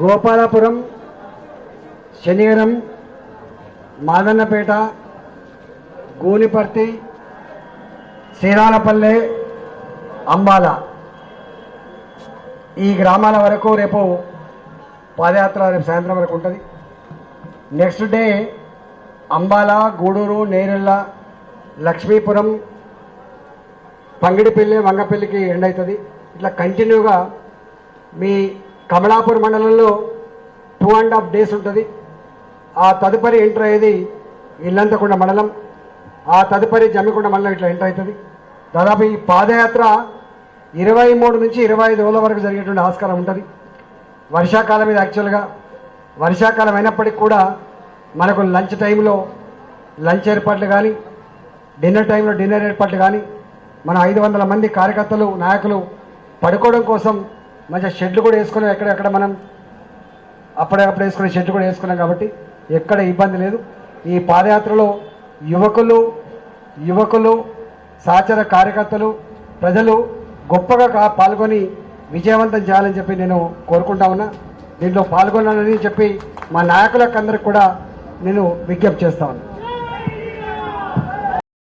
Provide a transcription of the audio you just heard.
గోపాలపురం శనిగరం మాదన్నపేట గూనిపర్తి శ్రీరాలపల్లె అంబాల. ఈ గ్రామాల వరకు రేపు పాదయాత్ర రేపు సాయంత్రం వరకు ఉంటుంది. నెక్స్ట్ డే అంబాల గూడూరు నేరెళ్ళ లక్ష్మీపురం పంగిడిపల్లి వంగపల్లికి ఎండ్ అవుతుంది. ఇట్లా కంటిన్యూగా మీ కమలాపూర్ మండలంలో టూ అండ్ హాఫ్ డేస్ ఉంటుంది. ఆ తదుపరి ఎంటర్ అయ్యేది ఇల్లంతకుండ మండలం. ఆ తదుపరి జమ్మికుండ మండలం ఇట్లా ఎంటర్ అవుతుంది. దాదాపు ఈ పాదయాత్ర ఇరవై మూడు నుంచి ఇరవై ఐదు రోజుల వరకు జరిగేటువంటి ఆస్కారం ఉంటుంది. వర్షాకాలం ఇది యాక్చువల్గా వర్షాకాలం అయినప్పటికీ కూడా మనకు లంచ్ టైంలో లంచ్ ఏర్పాట్లు కానీ డిన్నర్ టైంలో డిన్నర్ ఏర్పాట్లు కానీ మన ఐదు వందల మంది కార్యకర్తలు నాయకులు పడుకోవడం కోసం మంచిగా షెడ్లు కూడా వేసుకున్నాం. ఎక్కడెక్కడ మనం అప్పుడే అప్పుడు వేసుకునే షెడ్లు కూడా వేసుకున్నాం కాబట్టి ఎక్కడ ఇబ్బంది లేదు. ఈ పాదయాత్రలో యువకులు యువకులు సహచర కార్యకర్తలు ప్రజలు గొప్పగా పాల్గొని విజయవంతం చేయాలని చెప్పి నేను కోరుకుంటా ఉన్నా. దీంట్లో పాల్గొనాలని చెప్పి మా నాయకులకు అందరికి కూడా నేను విజ్ఞప్తి చేస్తా ఉన్నా.